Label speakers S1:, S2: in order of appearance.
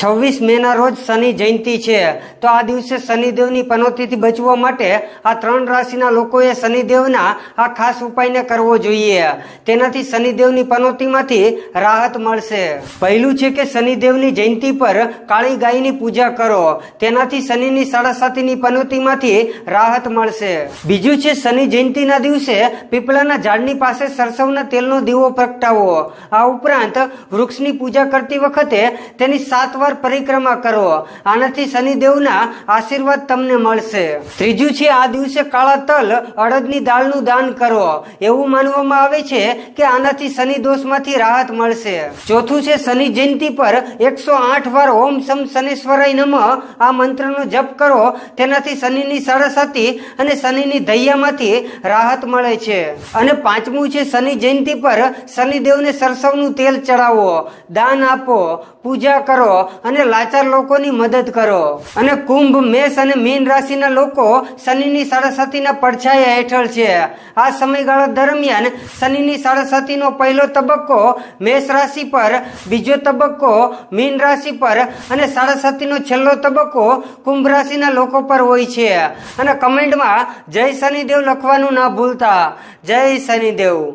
S1: છવ્વીસ મેના રોજ શનિ જયંતિ છે. તો આ દિવસે શનિદેવની પનોતીથી બચવા માટે આ ત્રણ રાશિના લોકોએ શનિદેવના આ ખાસ ઉપાયને કરવો જોઈએ. તેનાથી શનિદેવની પનોતીમાંથી રાહત મળશે. પહેલું છે કે શનિદેવની જયંતિ પર કાળી ગાયની પૂજા કરો. તેનાથી શનિની સાડાસાતીની પનોતીમાંથી રાહત મળશે. બીજું છે શનિ જયંતિના દિવસે પીપળાના ઝાડની પાસે સરસવના તેલનો દીવો પ્રગટાવો. આ ઉપરાંત વૃક્ષની પૂજા કરતી વખતે તેની સાત વાર પરિક્રમા કરો. આનાથી શનિદેવના આશીર્વાદ તમને મળશે. ત્રીજું છે, આ દિવસે કાળા તલ અડદની દાળનું દાન કરો. એવું માનવામાં આવે છે કે આનાથી શનિ દોષમાંથી રાહત મળશે. ચોથું છે, શનિ જયંતિ પર એકસો આઠ વાર ઓમ સમ શનેશ્વરાય નમ. આ મંત્રનો જપ કરો. તેનાથી શનિની સરસ્વતી અને શનિની દૈયામાંથી રાહત મળે છે. અને પાંચમું છે, શનિ જયંતિ પર શનિદેવને સરસવનું તેલ ચડાવો. દાન આપો, પૂજા કરો અને લાચાર લોકોની મદદ કરો. અને કુંભ, મેષ અને મીન રાશિના લોકો શનિની સાડાસાતીના પડછાયા હેઠળ છે. આ સમયગાળા દરમિયાન શનિની સાડાસાતીનો પહેલો તબક્કો મેષ રાશિ પર, બીજો તબક્કો મીન રાશિ પર અને સાડાસાતીનો છેલ્લો તબક્કો કુંભ રાશિના લોકો પર હોય છે. અને કમેન્ટમાં જય શનિદેવ લખવાનું ના ભૂલતા. જય શનિદેવ.